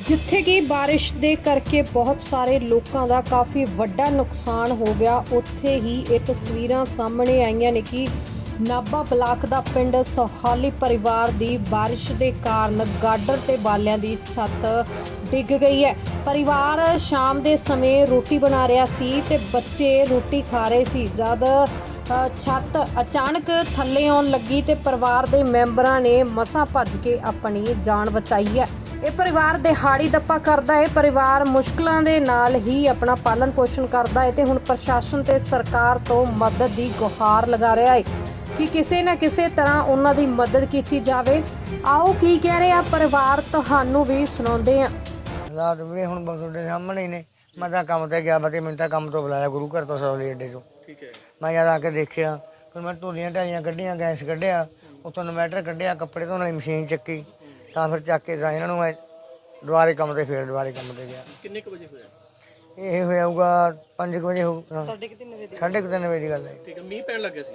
ਜਿੱਥੇ ਕਿ ਬਾਰਿਸ਼ ਦੇ ਕਰਕੇ ਬਹੁਤ ਸਾਰੇ ਲੋਕਾਂ ਦਾ ਕਾਫੀ ਵੱਡਾ ਨੁਕਸਾਨ ਹੋ ਗਿਆ। ਉੱਥੇ ਹੀ ਇਹ ਤਸਵੀਰਾਂ ਸਾਹਮਣੇ ਆਈਆਂ ਨੇ ਕਿ ਨਾਭਾ ਬਲਾਕ ਦਾ ਪਿੰਡ ਸੋਹਾਲੀ ਪਰਿਵਾਰ ਦੀ ਬਾਰਿਸ਼ ਦੇ ਕਾਰਨ ਗਾਡਰ ਤੇ ਬਾਲਿਆਂ ਦੀ ਛੱਤ ਡਿੱਗ ਗਈ ਹੈ। ਪਰਿਵਾਰ ਸ਼ਾਮ ਦੇ ਸਮੇਂ ਰੋਟੀ ਬਣਾ ਰਿਹਾ ਸੀ ਤੇ ਬੱਚੇ ਰੋਟੀ ਖਾ ਰਹੇ ਸੀ। ਜਦ ਛੱਤ ਅਚਾਨਕ ਥੱਲੇ ਆਉਣ ਲੱਗੀ ਤੇ ਪਰਿਵਾਰ ਦੇ ਮੈਂਬਰਾਂ ਨੇ ਮਸਾਂ ਭੱਜ ਕੇ ਆਪਣੀ ਜਾਨ ਬਚਾਈ ਹੈ। ਇਹ ਪਰਿਵਾਰ ਦਿਹਾੜੀ ਦੱਪਾ ਕਰਦਾ ਹੈ। ਪਰਿਵਾਰ ਮੁਸ਼ਕਲਾਂ ਦੇ ਨਾਲ ਹੀ ਆਪਣਾ ਪਾਲਣ ਪੋਸ਼ਣ ਕਰਦਾ ਹੈ ਤੇ ਹੁਣ ਪ੍ਰਸ਼ਾਸਨ ਤੇ ਸਰਕਾਰ ਤੋਂ ਮਦਦ ਦੀ ਗੁਹਾਰ ਲਗਾ ਰਿਹਾ ਹੈ ਕਿ ਕਿਸੇ ਨਾ ਕਿਸੇ ਤਰ੍ਹਾਂ ਉਹਨਾਂ ਦੀ ਮਦਦ ਕੀਤੀ ਜਾਵੇ। ਆਓ ਕੀ ਕਹਿ ਰਿਹਾ ਪਰਿਵਾਰ ਤੁਹਾਨੂੰ ਵੀ ਸੁਣਾਉਂਦੇ ਹਾਂ। ਰਾਤ ਵੀ ਹੁਣ ਬਸ ਤੁਹਾਡੇ ਸਾਹਮਣੇ ਹੀ ਨੇ। ਮੈਂ ਤਾਂ ਕੰਮ ਤੇ ਗਿਆ ਬਤੇ ਮੈਨੂੰ ਤਾਂ ਕੰਮ ਤੋਂ ਬੁਲਾਇਆ ਗੁਰੂ ਘਰ ਤੋਂ ਸੌਲੀ ਅੱਡੇ ਤੋਂ। ਠੀਕ ਹੈ। ਮੈਂ ਜਦ ਆ ਕੇ ਦੇਖਿਆ ਫਿਰ ਮੈਂ ਧੂਲੀਆਂ ਢਾਈਆਂ ਕੱਢੀਆਂ ਗੈਸ ਕੱਢਿਆ ਉਤੋਂ ਇਨਵੈਟਰ ਕੱਢਿਆ ਕੱਪੜੇ ਧੋਣ ਵਾਲੀ ਮਸ਼ੀਨ ਚੱਕੀ। ਤਾਂ ਫਿਰ ਚੱਕ ਕੇ ਤਾਂ ਇਹਨਾਂ ਨੂੰ ਮੈਂ ਦੁਬਾਰੇ ਕੰਮ ਤੇ ਫੇਰ ਦੁਬਾਰੇ ਕੰਮ ਤੇ ਗਿਆ। ਕਿੰਨੇ ਕੁ ਵਜੇ ਹੋਇਆ? ਇਹ ਹੋਇਆਊਗਾ 5 ਵਜੇ ਹੋਊ ਸਾਢੇ 3 ਵਜੇ ਕੁ ਤਿੰਨ ਵਜੇ ਦੀ ਗੱਲ ਹੈ। ਠੀਕ ਹੈ ਮੀਂਹ ਪੈਣ ਲੱਗਿਆ ਸੀ?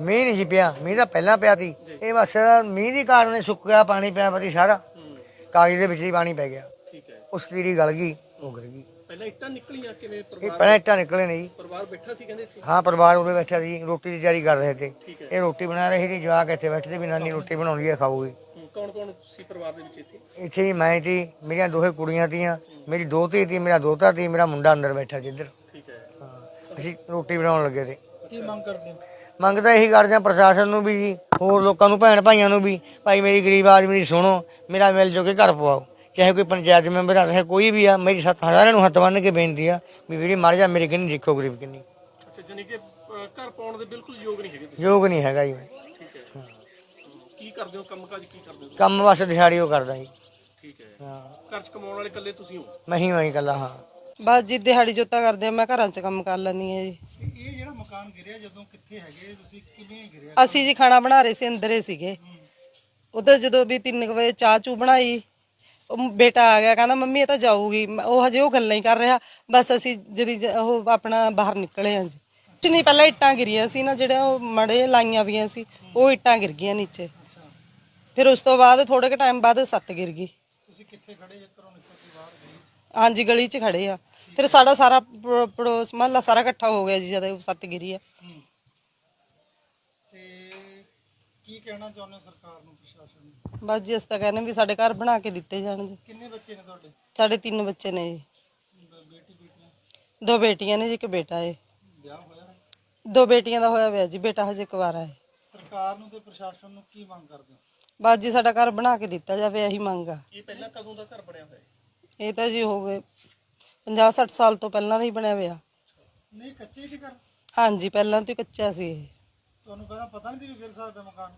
ਮੀਂਹ ਨਹੀਂ ਜੀ ਪਿਆ ਮੀਂਹ ਤਾਂ ਪਹਿਲਾਂ ਪਿਆ ਸੀ। ਇਹ ਬਸ ਮੀਂਹ ਦੀ ਕਾਰਨ ਸੁੱਕ ਗਿਆ ਪਾਣੀ ਪਿਆ ਪਤੀ ਸਾਰਾ। ਕਾਗਜ਼ ਦੇ ਵਿੱਚ ਹੀ ਪਾਣੀ ਪੈ ਗਿਆ। ਠੀਕ ਹੈ। ਉਸ ਤੀਰੀ ਗਲ ਗਈ ਉਹ ਗਿਰ ਗਈ। ਪਹਿਲਾਂ ਇੱਟਾਂ ਨਿਕਲੀਆਂ ਕਿਵੇਂ? ਇਹ ਪਰਿਵਾਰ ਪਹਿਲਾਂ ਇੱਟਾਂ ਨਿਕਲੇ ਨੇ ਜੀ। ਪਰਿਵਾਰ ਬੈਠਾ ਸੀ ਕਹਿੰਦੇ ਇੱਥੇ? ਹਾਂ ਪਰਿਵਾਰ ਉਰੇ ਬੈਠਾ ਸੀ ਰੋਟੀ ਦੀ ਤਿਆਰੀ ਕਰ ਰਹੇ ਠੀਕ ਹੈ। ਇਹ ਰੋਟੀ ਬਣਾ ਰਹੀ ਸੀ ਜਵਾਕ ਇੱਥੇ ਬੈਠੇ ਤੇ ਵੀ ਨਾਨੀ ਰੋਟੀ ਬਣਾਉਂਦੀ ਹੈ ਖਾਊਗੀ। ਕੌਣ ਕੌਣ ਸੀ ਪਰਿਵਾਰ ਦੇ ਵਿੱਚ ਇੱਥੇ? ਇੱਥੇ ਹੀ ਮੈਂ ਸੀ ਮੇਰੀਆਂ ਦੋਹੇ ਕੁੜੀਆਂ ਤੀਆਂ ਮੇਰੀ ਦੋਤੀ ਸੀ ਮੇਰਾ ਦੋਤਾ ਸੀ ਮੇਰਾ ਮੁੰਡਾ ਅੰਦਰ ਬੈਠਾ ਜਿੱਧਰ ਠੀਕ ਹੈ। ਹਾਂ ਅਸੀਂ ਰੋਟੀ ਬਣਾਉਣ ਲੱਗੇ ਸੀ ਕੀ ਮੰਗ ਕਰਦੇ ਹੋ? ਮੰਗ ਤਾਂ ਇਹੀ ਕਰਦੇ ਹਾਂ ਪ੍ਰਸ਼ਾਸਨ ਨੂੰ ਵੀ ਜੀ ਹੋਰ ਲੋਕਾਂ ਨੂੰ ਭੈਣ ਭਾਈਆਂ ਨੂੰ ਵੀ ਭਾਈ ਮੇਰੀ ਗਰੀਬ ਆਦਮੀ ਦੀ ਸੁਣੋ ਮੇਰਾ ਮਿਲ ਜੋ ਕੇ ਘਰ ਪਵਾਓ। ਚਾਹੇ ਕੋਈ ਪੰਚਾਇਤ ਮੈਂਬਰ ਆ ਚਾਹੇ ਕੋਈ ਵੀ ਆ ਮੇਰੀ ਸੱਤ ਹਜ਼ਾਰਾਂ ਨੂੰ ਹੱਥ ਬੰਨ੍ਹ ਕੇ ਬੇਨਤੀ ਆ ਵੀ ਵੀਰੇ ਮਰ ਜਾ ਮੇਰੇ ਕਿੰਨੀ ਦੇਖੋ ਗਰੀਬ ਕਿੰਨੀ। ਅੱਛਾ ਜਾਨੀ ਕਿ ਅਹ, ਘਰ ਪਾਉਣ ਦੇ ਬਿਲਕੁਲ ਯੋਗ ਨਹੀਂ ਹੈਗੇ ਤੁਸੀਂ। ਯੋਗ ਨਹੀਂ ਹੈਗਾ ਜੀ ਮੈਂ। ਠੀਕ ਹੈ। ਕੀ ਕਰਦੇ ਹੋ? ਕੰਮਕਾਜ ਕੀ ਕਰਦੇ ਹੋ ਕੰਮ ਬਸ ਦਿਹਾੜੀ ਉਹ ਕਰਦਾ ਜੀ। ਠੀਕ ਹੈ। ਹਾਂ। ਘਰ ਚ ਕਮਾਉਣ ਵਾਲੇ ਇਕੱਲੇ ਤੁਸੀਂ ਹੋ? ਮੈਂ ਹੀ ਮੈਂ ਹੀ ਇਕੱਲਾ ਹਾਂ। ਬਸ ਜੀ ਦਿਹਾੜੀ ਜੋਤਾ ਕਰਦੇ ਆ ਮੈਂ ਘਰਾਂ 'ਚ ਕੰਮ ਕਰ ਲੈਣੀ ਹੈ ਜੀ। ਇਹ ਜਿਹੜਾ ਮਕਾਨ ਗਿਰਿਆ ਜਦੋਂ ਕਿੱਥੇ ਹੈਗੇ? ਤੁਸੀਂ ਕਿਵੇਂ ਗਿਰਿਆ? ਅਸੀਂ ਜੀ ਖਾਣਾ ਬਣਾ ਰਹੇ ਸੀ ਅੰਦਰੇ ਸੀਗੇ। ਉਧਰ ਜਦੋਂ ਵੀ 3 ਵਜੇ ਚਾਹ ਚੂ ਬਣਾਈ ਉਹ ਬੇਟਾ ਆ ਗਿਆ ਕਹਿੰਦਾ ਮੰਮੀ ਇਹ ਤਾਂ ਜਾਊਗੀ। ਮ- ਉਹ ਹਜੇ ਉਹ ਗੱਲਾਂ ਹੀ ਕਰ ਰਿਹਾ। ਬਸ ਅਸੀਂ ਜਦੀ ਜ- ਉਹ ਆਪਣਾ ਬਾਹਰ ਨਿਕਲੇ ਹਾਂ ਜੀ। ਕੁਛ ਨਹੀਂ ਪਹਿਲਾਂ ਇੱਟਾਂ ਗਿਰੀਆਂ ਸੀ ਨਾ ਜਿਹੜੇ ਉਹ ਮੜੇ ਲਾਈਆਂ ਵੀਆਂ ਸੀ ਉਹ ਇੱਟਾਂ ਗਿਰ ਗਈਆਂ ਨੀਚੇ। ਫਿਰ ਉਸ ਤੋਂ ਬਾਅਦ ਥੋੜੇ ਕੁ ਟਾਈਮ ਬਾਅਦ ਸੱਤ ਗਿਰ ਗਈ। ਤੁਸੀਂ ਕਿੱਥੇ ਖੜੇ ਜੇ ਘਰੋਂ ਨਿਕਲ ਕੇ ਬਾਹਰ ਹਾਂਜੀ ਗਲੀ 'ਚ ਖੜੇ ਆ। ਫਿਰ ਸਾਡਾ ਸਾਰਾ ਪ- ਪੜੋਸ ਮਹੱਲਾ ਸਾਰਾ ਇਕੱਠਾ ਹੋ ਗਿਆ ਜੀ ਜਦ ਸੱਤ ਗਿਰੀ ਆ। ਤੇ ਕੀ ਕਹਿਣਾ ਚਾਹੁੰਦੇ ਹੋ ਸਰਕਾਰ ਨੂੰ ਪ੍ਰਸ਼ਾਸਨ ਨੂੰ? ਬਸ ਜੀ ਅਸੀਂ ਤਾਂ ਕਹਿੰਦੇ ਵੀ ਸਾਡੇ ਘਰ ਬਣਾ ਕੇ ਦਿੱਤੇ ਜਾਣ ਜੀ। ਕਿੰਨੇ ਬੱਚੇ ਨੇ ਤੁਹਾਡੇ? ਸਾਡੇ ਤਿੰਨ ਬੱਚੇ ਨੇ ਜੀ। ਬੇਟੀ ਬੇਟੀਆਂ? ਦੋ ਬੇਟੀਆਂ ਨੇ ਜੀ ਇੱਕ ਬੇਟਾ ਹੈ ਵਿਆਹ ਹੋਇਆ ਹੈ? ਦੋ ਬੇਟੀਆਂ ਦਾ ਹੋਇਆ ਹੋਇਆ ਜੀ ਬੇਟਾ ਹਜੇ ਕੁਵਾਰਾ ਹੈ ਸਰਕਾਰ ਨੂੰ ਤੇ ਪ੍ਰਸ਼ਾਸਨ ਨੂੰ ਕੀ ਮੰਗ ਕਰਦੇ ਹੋ? ਬਸ ਜੀ ਸਾਡਾ ਘਰ ਬਣਾ ਕੇ ਦਿੱਤਾ ਜਾਵੇ ਇਹੀ ਮੰਗ ਆ। ਇਹ ਪਹਿਲਾਂ ਕਦੋਂ ਦਾ ਘਰ ਬਣਿਆ ਹੋਇਆ ਹੈ? ਇਹ ਤਾਂ ਜੀ ਹੋ ਗਏ 50 60 ਸਾਲ ਤੋਂ ਪਹਿਲਾਂ ਦਾ ਹੀ ਬਣਿਆ ਹੋਇਆ। ਨਹੀਂ ਕੱਚੇ ਦੀ ਘਰ? ਹਾਂਜੀ ਪਹਿਲਾਂ ਤੋਂ ਹੀ ਕੱਚਾ ਸੀ ਇਹ। ਤੁਹਾਨੂੰ ਪਹਿਲਾਂ ਪਤਾ ਨਹੀਂ ਸੀ ਵੀ ਗਿਰ ਸਕਦਾ ਮਕਾਨ?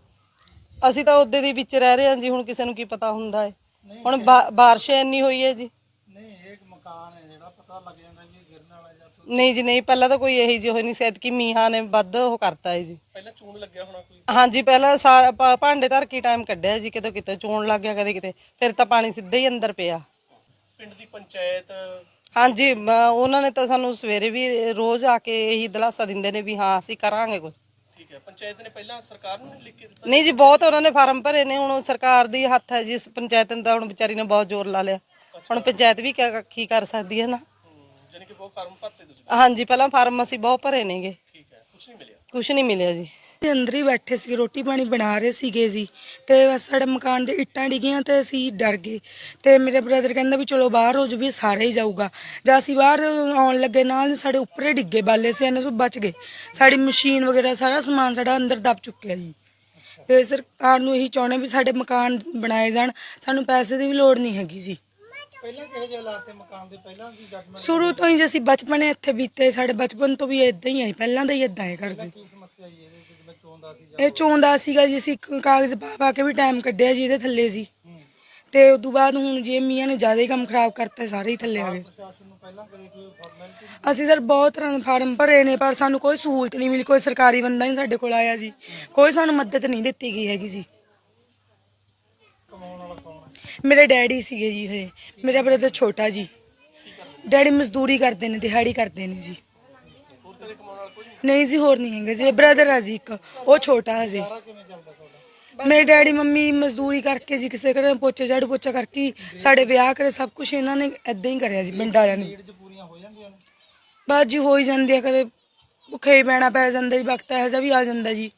ਅਸੀਂ ਤਾਂ ਉਹਦੇ ਦੇ ਵਿੱਚ ਰਹਿ ਰਹੇ ਹਾਂ ਜੀ ਹੁਣ ਕਿਸੇ ਨੂੰ ਕੀ ਪਤਾ ਹੁੰਦਾ ਹੈ। ਹੁਣ ਬਾ- ਬਾਰਿਸ਼ ਇੰਨੀ ਹੋਈ ਹੈ ਜੀ। ਨਹੀਂ ਇਹ ਇੱਕ ਮਕਾਨ ਹੈ ਜਿਹੜਾ ਪਤਾ ਲੱਗ ਜਾਂਦਾ ਵੀ ਨਹੀਂ ਜੀ ਨਹੀਂ ਪਹਿਲਾਂ ਤਾਂ ਕੋਈ ਇਹੀ ਜਿਹੀ ਹੋਈ ਨਹੀਂ ਸੀ। ਕਿ ਮੀਹਾਂ ਨੇ ਵੱਧ ਉਹ ਕਰਤਾ ਹੈ ਜੀ। ਪਹਿਲਾਂ ਚੂਨ ਲੱਗਿਆ ਹੋਣਾ ਕੋਈ? ਹਾਂਜੀ ਪਹਿਲਾਂ ਸਾਰਾ ਭਾ- ਭਾਂਡੇ ਧਰ ਕੇ ਟਾਈਮ ਕੱਢਿਆ ਜੀ ਕਿਤੇ ਕਿਤੇ ਚੋਣ ਲੱਗ ਗਿਆ ਕਦੇ ਕਿਤੇ। ਫਿਰ ਤਾਂ ਪਾਣੀ ਸਿੱਧਾ ਹੀ ਅੰਦਰ ਪਿਆ। ਪਿੰਡ ਦੀ ਪੰਚਾਇਤ? ਹਾਂਜੀ ਮ- ਉਹਨਾਂ ਨੇ ਤਾਂ ਸਾਨੂੰ ਸਵੇਰੇ ਵੀ ਰੋਜ਼ ਆ ਕੇ ਇਹੀ ਦਿਲਾਸਾ ਦਿੰਦੇ ਨੇ ਵੀ ਹਾਂ ਅਸੀਂ ਕਰਾਂਗੇ ਕੁਝ ਠੀਕ ਹੈ ਪੰਚਾਇਤ ਨੇ ਪਹਿਲਾਂ ਸਰਕਾਰ ਨੂੰ ਲਿਖ ਕੇ ਦਿੱਤਾ? ਨਹੀਂ ਜੀ ਬਹੁਤ ਉਹਨਾਂ ਨੇ ਫਾਰਮ ਭਰੇ ਨੇ। ਹੁਣ ਉਹ ਸਰਕਾਰ ਦੀ ਹੱਥ ਹੈ ਜੀ ਉਸ ਪੰਚਾਇਤ ਨੇ ਤਾਂ ਹੁਣ ਵਿਚਾਰੀ ਨੇ ਬਹੁਤ ਜ਼ੋਰ ਲਾ ਲਿਆ। ਹੁਣ ਪੰਚਾਇਤ ਵੀ ਕਿਆ- ਕੀ ਕਰ ਸਕਦੀ ਹੈ ਨਾ? ਜਾਨੀ ਕਿ ਬਹੁਤ ਫਾਰਮ ਭਰਤੇ ਤੁਸੀਂ? ਹਾਂਜੀ ਪਹਿਲਾਂ ਫਾਰਮ ਅਸੀਂ ਬਹੁਤ ਭਰੇ ਨੇਗੇ। ਠੀਕ ਹੈ ਕੁਝ ਨਹੀਂ ਮਿਲਿਆ? ਕੁਝ ਨਹੀਂ ਮਿਲਿਆ ਜੀ। ਤੇ ਅੰਦਰ ਹੀ ਬੈਠੇ ਸੀ ਰੋਟੀ ਪਾਣੀ ਬਣਾ ਰਹੇ ਸੀਗੇ ਜੀ। ਤੇ ਬਸ ਸਾਡੇ ਮਕਾਨ ਦੇ ਇੱਟਾਂ ਡਿੱਗੀਆਂ ਤੇ ਅਸੀਂ ਡਰ ਗਏ। ਤੇ ਮੇਰੇ ਬ੍ਰਦਰ ਕਹਿੰਦਾ ਵੀ ਚਲੋ ਬਾਹਰ ਹੋ ਜੂ ਵੀ ਸਾਰੇ ਹੀ ਜਾਊਗਾ। ਜਦ ਅਸੀਂ ਬਾਹਰ ਆਉਣ ਲੱਗੇ ਨਾਲ ਹੀ ਸਾਡੇ ਉੱਪਰੇ ਡਿੱਗੇ ਬਾਲੇ ਸੀ ਇਹਨਾਂ ਤੋਂ ਬਚ ਗਏ। ਸਾਡੀ ਮਸ਼ੀਨ ਵਗੈਰਾ ਸਾਰਾ ਸਮਾਨ ਸਾਡਾ ਅੰਦਰ ਦਬ ਚੁੱਕਿਆ ਜੀ। ਤੇ ਸਰਕਾਰ ਨੂੰ ਇਹੀ ਚਾਹੁੰਦੇ ਵੀ ਸਾਡੇ ਮਕਾਨ ਬਣਾਏ ਜਾਣ। ਸਾਨੂੰ ਪੈਸੇ ਦੀ ਵੀ ਲੋੜ ਨਹੀਂ ਹੈਗੀ ਜੀ। ਪਹਿਲਾਂ ਕਿਹੋ ਜਿਹੇ ਹਾਲਾਤ ਤੇ ਮਕਾਨ ਦੇ ਪਹਿਲਾਂ ਦੀ ਜੱਜਮੈਂਟ ਸ਼ੁਰੂ ਤੋਂ ਹੀ ਜੇ ਅਸੀਂ ਬਚਪਨੇ ਇੱਥੇ ਬੀਤੇ ਸਾਡੇ ਬਚਪਨ ਤੋਂ ਵੀ ਇਦਾਂ ਹੀ ਆਈ ਪਹਿਲਾਂ ਦਾ ਹੀ ਇਦਾਂ ਹੈ ਘਰ ਜੀ। ਕੀ ਸਮੱਸਿਆ ਆਈ ਇਹਦੇ ਵਿੱਚ ਜਿਵੇਂ ਚੋਂਦਾ ਸੀ ਇਹ ਚੋਂਦਾ ਸੀਗਾ ਜੀ ਅਸੀਂ ਇੱਕ ਕਾਗਜ਼ ਪਾ ਪਾ ਕੇ ਵੀ ਟਾਈਮ ਕੱਢਿਆ ਜੀ ਇਹਦੇ ਥੱਲੇ ਸੀ ਤੇ ਉਸ ਤੋਂ ਬਾਅਦ ਹੁਣ ਜੇ ਮੀਆਂ ਨੇ ਜ਼ਿਆਦਾ ਹੀ ਕੰਮ ਖਰਾਬ ਕਰਤਾ ਸਾਰੇ ਹੀ ਥੱਲੇ ਆ ਗਏ। ਪ੍ਰਸ਼ਾਸਨ ਨੂੰ ਪਹਿਲਾਂ ਕਦੇ ਕੋਈ ਫਾਰਮੈਲਿਟੀ ਅਸੀਂ ਸਰ ਬਹੁਤ ਤਰ੍ਹਾਂ ਦੇ ਫਾਰਮ ਭਰੇ ਨੇ ਪਰ ਸਾਨੂੰ ਕੋਈ ਸਹੂਲਤ ਨਹੀਂ ਮਿਲੀ ਕੋਈ ਸਰਕਾਰੀ ਬੰਦਾ ਨਹੀਂ ਸਾਡੇ ਕੋਲ ਆਇਆ ਜੀ। ਕੋਈ ਸਾਨੂੰ ਮਦਦ ਨਹੀਂ ਦਿੱਤੀ ਗਈ ਹੈਗੀ ਜੀ ਕਮਾਉਣ ਵਾਲਾ ਕੌਣ ਹੈ ਮੇਰੇ ਡੈਡੀ ਸੀਗੇ ਜੀ ਇਹ। ਮੇਰਾ ਬ੍ਰਦਰ ਛੋਟਾ ਜੀ। ਡੈਡੀ ਮਜ਼ਦੂਰੀ ਕਰਦੇ ਨੇ, ਦਿਹਾੜੀ ਕਰਦੇ ਨੇ ਜੀ। ਨਹੀਂ ਜੀ, ਹੋਰ ਨਹੀਂ ਹੈਗਾ ਜੀ। ਬ੍ਰਦਰ ਆ ਜੀ ਇੱਕ। ਉਹ ਛੋਟਾ ਹਜੇ। ਮੇਰੇ ਡੈਡੀ ਮੰਮੀ ਮਜ਼ਦੂਰੀ ਕਰਕੇ ਜੀ, ਕਿਸੇ ਘਰੇ ਪੋਚੇ ਝਾੜੂ ਪੋਚਾ ਕਰਕੇ ਸਾਡੇ ਵਿਆਹ ਕਰੇ, ਸਭ ਕੁਝ ਇਹਨਾਂ ਨੇ ਇਦਾਂ ਹੀ ਕਰਿਆ ਜੀ, ਪਿੰਡ ਵਾਲਿਆਂ ਨੇ। ਬਾਅਦ ਜੀ, ਹੋ ਹੀ ਜਾਂਦੀ ਆ, ਕਦੇ ਭੁੱਖੇ ਹੀ ਪੈਣਾ ਪੈ ਜਾਂਦਾ ਜੀ, ਵਕਤ ਇਹੋ ਜਿਹਾ ਵੀ ਆ ਜਾਂਦਾ ਜੀ।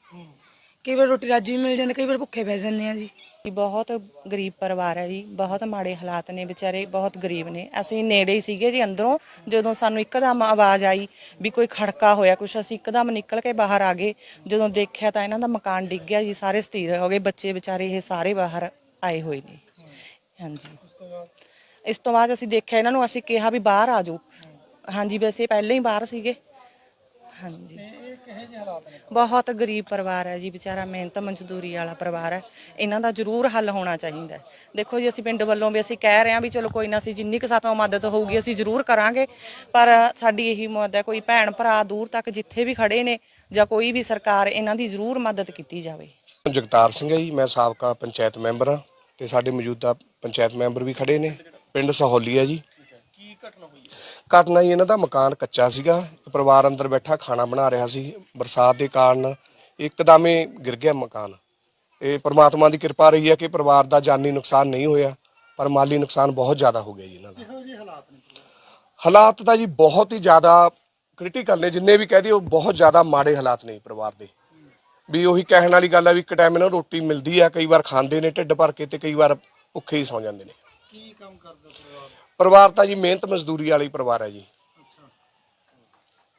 ਕਈ ਵਾਰ ਰੋਟੀ ਰਾਜੀ ਵੀ ਮਿਲ ਜਾਂਦੀ, ਕਈ ਵਾਰ ਭੁੱਖੇ ਪੈ ਜਾਂਦੇ ਆ ਜੀ। ਬਹੁਤ ਗਰੀਬ ਪਰਿਵਾਰ ਹੈ ਜੀ, ਬਹੁਤ ਮਾੜੇ ਹਾਲਾਤ ਨੇ ਵਿਚਾਰੇ, ਬਹੁਤ ਗਰੀਬ ਨੇ। ਅਸੀਂ ਨੇੜੇ ਹੀ ਸੀਗੇ ਜੀ ਅੰਦਰੋਂ, ਜਦੋਂ ਸਾਨੂੰ ਇੱਕਦਮ ਆਵਾਜ਼ ਆਈ ਵੀ ਕੋਈ ਖੜਕਾ ਹੋਇਆ ਕੁਛ, ਅਸੀਂ ਇੱਕਦਮ ਨਿਕਲ ਕੇ ਬਾਹਰ ਆ ਗਏ। ਜਦੋਂ ਦੇਖਿਆ ਤਾਂ ਇਹਨਾਂ ਦਾ ਮਕਾਨ ਡਿੱਗ ਗਿਆ ਜੀ, ਸਾਰੇ ਸਥਿਰ ਹੋ ਗਏ, ਬੱਚੇ ਵਿਚਾਰੇ ਇਹ ਸਾਰੇ ਬਾਹਰ ਆਏ ਹੋਏ ਨੇ। ਹਾਂਜੀ। ਇਸ ਤੋਂ ਬਾਅਦ ਅਸੀਂ ਦੇਖਿਆ ਇਹਨਾਂ ਨੂੰ, ਅਸੀਂ ਕਿਹਾ ਵੀ ਬਾਹਰ ਆ ਜਾਓ। ਹਾਂਜੀ, ਵੈਸੇ ਪਹਿਲਾਂ ਹੀ ਬਾਹਰ ਸੀਗੇ। ਹਾਂਜੀ। ਇਹ ਕਿਹੋ ਜਿਹੇ ਹਾਲਾਤ ਨੇ? ਬਹੁਤ ਗਰੀਬ ਪਰਿਵਾਰ ਹੈ ਜੀ ਵਿਚਾਰਾ ਮਿਹਨਤ ਮਜ਼ਦੂਰੀ ਵਾਲਾ ਪਰਿਵਾਰ ਹੈ। ਇਹਨਾਂ ਦਾ ਜ਼ਰੂਰ ਹੱਲ ਹੋਣਾ ਚਾਹੀਦਾ ਹੈ। ਦੇਖੋ ਜੀ ਅਸੀਂ ਪਿੰਡ ਵੱਲੋਂ ਵੀ ਅਸੀਂ ਕਹਿ ਰਹੇ ਹਾਂ ਵੀ ਚਲੋ ਕੋਈ ਨਾ ਅਸੀਂ ਜਿੰਨੀ ਕੁ ਸਾਤੋਂ ਮਦਦ ਹੋਊਗੀ ਅਸੀਂ ਜ਼ਰੂਰ ਕਰਾਂਗੇ। ਪਰ ਸਾਡੀ ਇਹੀ ਮਦਦ ਹੈ ਕੋਈ ਭੈਣ ਭਰਾ ਦੂਰ ਤੱਕ ਜਿੱਥੇ ਵੀ ਖੜੇ ਨੇ ਜਾਂ ਕੋਈ ਵੀ ਸਰਕਾਰ ਇਹਨਾਂ ਦੀ ਜ਼ਰੂਰ ਮਦਦ ਕੀਤੀ ਜਾਵੇ। ਜਗਤਾਰ ਸਿੰਘ ਹੈ ਜੀ ਮੈਂ ਸਾਬਕਾ ਪੰਚਾਇਤ ਮੈਂਬਰ ਹਾਂ ਤੇ ਸਾਡੇ ਮੌਜੂਦਾ ਪੰਚਾਇਤ ਮੈਂਬਰ ਵੀ ਖੜੇ ਨੇ। ਪਿੰਡ ਸਹੌਲੀ ਹੈ ਜੀ। ਕੀ ਘਟਨਾ ਹੋਈ ਹੈ? ਘਟਨਾ ਜੀ ਇਹਨਾਂ ਦਾ ਮਕਾਨ ਕੱਚਾ ਸੀਗਾ। ਪਰਿਵਾਰ ਅੰਦਰ ਬੈਠਾ ਖਾਣਾ ਬਣਾ ਰਿਹਾ ਸੀ। ਬਰਸਾਤ ਦੇ ਕਾਰਨ ਇੱਕਦਮ ਹੀ ਗਿਰ ਗਿਆ ਮਕਾਨ। ਇਹ ਪ੍ਰਮਾਤਮਾ ਦੀ ਕਿਰਪਾ ਰਹੀ ਹੈ ਕਿ ਪਰਿਵਾਰ ਦਾ ਜਾਨੀ ਨੁਕਸਾਨ ਨਹੀਂ ਹੋਇਆ ਪਰ ਮਾਲੀ ਨੁਕਸਾਨ ਬਹੁਤ ਜ਼ਿਆਦਾ ਹੋ ਗਿਆ ਜੀ ਇਹਨਾਂ ਦਾ। ਕਿਹੋ ਜਿਹੇ ਹਾਲਾਤ ਨੇ ਹਾਲਾਤ ਤਾਂ ਜੀ ਬਹੁਤ ਹੀ ਜ਼ਿਆਦਾ ਕ੍ਰਿਟੀਕਲ ਨੇ ਜਿੰਨੇ ਵੀ ਕਹਦੇ ਉਹ ਬਹੁਤ ਜ਼ਿਆਦਾ ਮਾੜੇ ਹਾਲਾਤ ਨੇ ਪਰਿਵਾਰ ਦੇ। ਵੀ ਉਹੀ ਕਹਿਣ ਵਾਲੀ ਗੱਲ ਹੈ ਵੀ ਇੱਕ ਟਾਈਮ ਇਹਨਾਂ ਨੂੰ ਰੋਟੀ ਮਿਲਦੀ ਆ ਕਈ ਵਾਰ ਖਾਂਦੇ ਨੇ ਢਿੱਡ ਭਰ ਕੇ ਤੇ ਕਈ ਵਾਰ ਭੁੱਖੇ ਹੀ ਸੌ ਜਾਂਦੇ ਨੇ। ਕੀ ਕੰਮ ਕਰਦਾ ਪਰਿਵਾਰ ਪਰਿਵਾਰ ਤਾਂ ਜੀ ਮਿਹਨਤ ਮਜ਼ਦੂਰੀ ਵਾਲੀ ਪਰਿਵਾਰ ਹੈ ਜੀ।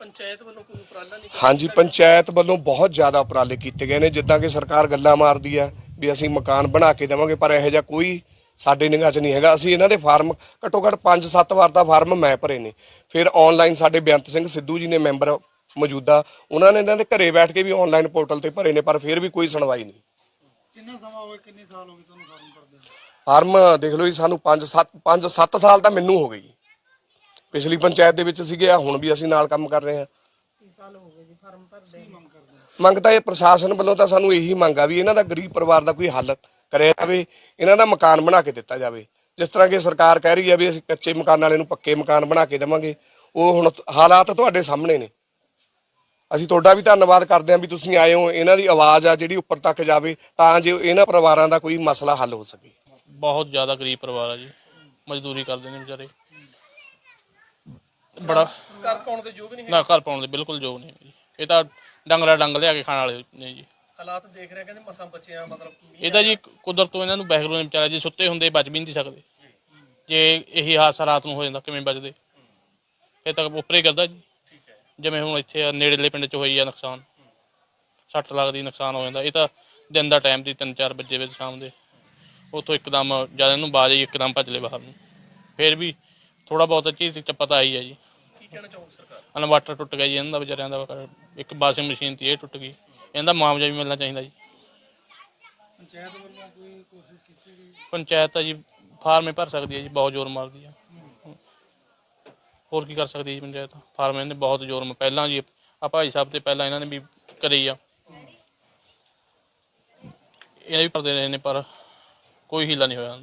ਪੰਚਾਇਤ ਵੱਲੋਂ ਕੋਈ ਉਪਰਾਲਾ ਨਹੀਂ ਹਾਂਜੀ ਪੰਚਾਇਤ ਵੱਲੋਂ ਬਹੁਤ ਜ਼ਿਆਦਾ ਉਪਰਾਲੇ ਕੀਤੇ ਗਏ ਨੇ ਜਿੱਦਾਂ ਕਿ ਸਰਕਾਰ ਗੱਲਾਂ ਮਾਰਦੀ ਆ ਵੀ ਅਸੀਂ ਮਕਾਨ ਬਣਾ ਕੇ ਦੇਵਾਂਗੇ ਪਰ ਇਹੋ ਜਿਹਾ ਕੋਈ ਸਾਡੇ ਨਿਗਾਹ 'ਚ ਨਹੀਂ ਹੈਗਾ। ਅਸੀਂ ਇਹਨਾਂ ਦੇ ਫਾਰਮ ਘੱਟੋ ਘੱਟ 5-7 ਵਾਰ ਦਾ ਫਾਰਮ ਮੈਂ ਭਰੇ ਨੇ। ਫਿਰ ਆਨਲਾਈਨ ਸਾਡੇ ਬੇਅੰਤ ਸਿੰਘ ਸਿੱਧੂ ਜੀ ਨੇ ਮੈਂਬਰ ਮੌਜੂਦਾ ਉਹਨਾਂ ਨੇ ਇਹਨਾਂ ਦੇ ਘਰੇ ਬੈਠ ਕੇ ਵੀ ਆਨਲਾਈਨ ਪੋਰਟਲ ਤੇ ਭਰੇ ਨੇ ਪਰ ਫਿਰ ਵੀ ਕੋਈ ਸੁਣਵਾਈ ਨਹੀਂ। ਕਿੰਨਾ ਸਮਾਂ ਹੋ ਗਿਆ ਕਿੰਨੇ ਸਾਲ ਹੋ ਗਏ ਤੁਹਾਨੂੰ ਫਾਰਮ ਕਰਦੇ ਨੂੰ? ਫਾਰਮ ਦੇਖ ਲਓ ਜੀ, ਸਾਨੂੰ 5-7 5-7 ਸਾਲ ਤਾਂ ਮੈਨੂੰ ਹੋ ਗਈ ਪਿਛਲੀ ਪੰਚਾਇਤ ਦੇ ਵਿੱਚ ਸੀਗੇ ਆ ਹੁਣ ਵੀ ਅਸੀਂ ਨਾਲ ਕੰਮ ਕਰ ਰਹੇ ਹਾਂ। ਮੰਗ ਤਾਂ ਇਹ ਪ੍ਰਸ਼ਾਸਨ ਵੱਲੋਂ ਤਾਂ ਸਾਨੂੰ ਇਹੀ ਮੰਗ ਆ ਵੀ ਇਹਨਾਂ ਦਾ ਗਰੀਬ ਪਰਿਵਾਰ ਦਾ ਕੋਈ ਹੱਲ ਕਰਿਆ ਜਾਵੇ, ਇਹਨਾਂ ਦਾ ਮਕਾਨ ਬਣਾ ਕੇ ਦਿੱਤਾ ਜਾਵੇ। ਜਿਸ ਤਰ੍ਹਾਂ ਕਿ ਸਰਕਾਰ ਕਹਿ ਰਹੀ ਹੈ ਵੀ ਅਸੀਂ ਕੱਚੇ ਮਕਾਨ ਵਾਲੇ ਨੂੰ ਪੱਕੇ ਮਕਾਨ ਬਣਾ ਕੇ ਦੇਵਾਂਗੇ, ਉਹ ਹੁਣ ਹਾਲਾਤ ਤੁਹਾਡੇ ਸਾਹਮਣੇ ਨੇ। ਅਸੀਂ ਤੁਹਾਡਾ ਵੀ ਧੰਨਵਾਦ ਕਰਦੇ ਹਾਂ ਵੀ ਤੁਸੀਂ ਆਏ ਹੋ, ਇਹਨਾਂ ਦੀ ਆਵਾਜ਼ ਆ ਜਿਹੜੀ ਉੱਪਰ ਤੱਕ ਜਾਵੇ, ਤਾਂ ਜੋ ਇਹਨਾਂ ਪਰਿਵਾਰਾਂ ਦਾ ਕੋਈ ਮਸਲਾ ਹੱਲ ਹੋ ਸਕੇ। ਬਹੁਤ ਜ਼ਿਆਦਾ ਗਰੀਬ ਪਰਿਵਾਰ ਆ ਜੀ। ਮਜ਼ਦੂਰੀ ਕਰਦੇ ਨੇ ਵਿਚਾਰੇ। ਬੜਾ ਘਰ ਪਾਉਣ ਦੇ ਯੋਗ ਨਹੀਂ ਨਾ ਘਰ ਪਾਉਣ ਦੇ ਬਿਲਕੁਲ ਯੋਗ ਨਹੀਂ ਜੀ। ਇਹ ਤਾਂ ਡੰਗਰਾ ਡੰਗ ਲਿਆ ਕੇ ਖਾਣ ਵਾਲੇ ਨੇ ਜੀ। ਹਾਲਾਤ ਦੇਖ ਰਹੇ ਕਹਿੰਦੇ ਮਸਾਂ ਬਚਿਆ ਮਤਲਬ ਇਹ ਤਾਂ ਜੀ ਕੁਦਰਤ ਤੋਂ ਇਹਨਾਂ ਨੂੰ ਬਹਿਰੂ ਨੇ ਵਿਚਾਰੇ ਜੇ ਸੁੱਤੇ ਹੁੰਦੇ ਬਚ ਵੀ ਨਹੀਂ ਸਕਦੇ। ਜੇ ਇਹੀ ਹਾਦਸਾ ਰਾਤ ਨੂੰ ਹੋ ਜਾਂਦਾ ਕਿਵੇਂ ਬਚਦੇ? ਇਹ ਤਾਂ ਉੱਪਰੇ ਕਰਦਾ ਜੀ। ਜਿਵੇਂ ਹੁਣ ਇੱਥੇ ਨੇੜੇਲੇ ਪਿੰਡ ਚ ਹੋਈ ਆ ਨੁਕਸਾਨ। ਸੱਟ ਲੱਗਦੀ ਨੁਕਸਾਨ ਹੋ ਜਾਂਦਾ। ਇਹ ਤਾਂ ਦਿਨ ਦਾ ਟਾਈਮ ਦੀ 3-4 ਵਜੇ ਵਿੱਚ ਸ਼ਾਮ ਦੇ। ਉਥੋਂ ਇੱਕਦਮ ਜਦ ਇਹਨੂੰ ਬਾਜ ਆਈ ਇੱਕਦਮ ਭੱਜ ਲਏ ਬਾਹਰ ਨੂੰ। ਫੇਰ ਵੀ ਥੋੜਾ ਬਹੁਤ ਚੀਜ਼ ਚ ਪਤਾ ਆਈ ਹੈ ਜੀ। ਕੀ ਕਹਿਣਾ ਚਾਹੋਗੇ ਸਰਕਾਰ? ਇਨਵਰਟਰ ਟੁੱਟ ਗਿਆ ਜੀ ਇਹਨਾਂ ਦਾ ਵਿਚਾਰਿਆਂ ਦਾ ਇੱਕ ਵਾਸ਼ਿੰਗ ਮਸ਼ੀਨ ਤੀ ਇਹ ਟੁੱਟ ਗਈ। ਇਹਦਾ ਮੁਆਵਜ਼ਾ ਵੀ ਮਿਲਣਾ ਚਾਹੀਦਾ ਜੀ। ਪੰਚਾਇਤ ਵੱਲੋਂ ਕੋਈ ਕੋਸ਼ਿਸ਼ ਕੀਤੀ ਗਈ? ਪੰਚਾਇਤ ਤਾਂ ਜੀ ਫਾਰਮੇ ਭਰ ਸਕਦੀ ਹੈ ਜੀ ਬਹੁਤ ਜ਼ੋਰ ਮਾਰਦੀ ਆ ਹੋਰ ਕੀ ਕਰ ਸਕਦੀ ਹੈ ਜੀ ਪੰਚਾਇਤ? ਫਾਰਮ ਇਹਨੇ ਬਹੁਤ ਜ਼ੋਰ ਮ ਪਹਿਲਾਂ ਜੀ ਆ ਭਾਈ ਸਾਹਿਬ ਤੇ ਪਹਿਲਾਂ ਇਹਨਾਂ ਨੇ ਵੀ ਕਰੀ ਆ। ਇਹ ਵੀ ਭਰਦੇ ਰਹੇ ਨੇ ਪਰ ਕੋਈ ਹੀਲਾ ਨਹੀਂ ਹੋਇਆ।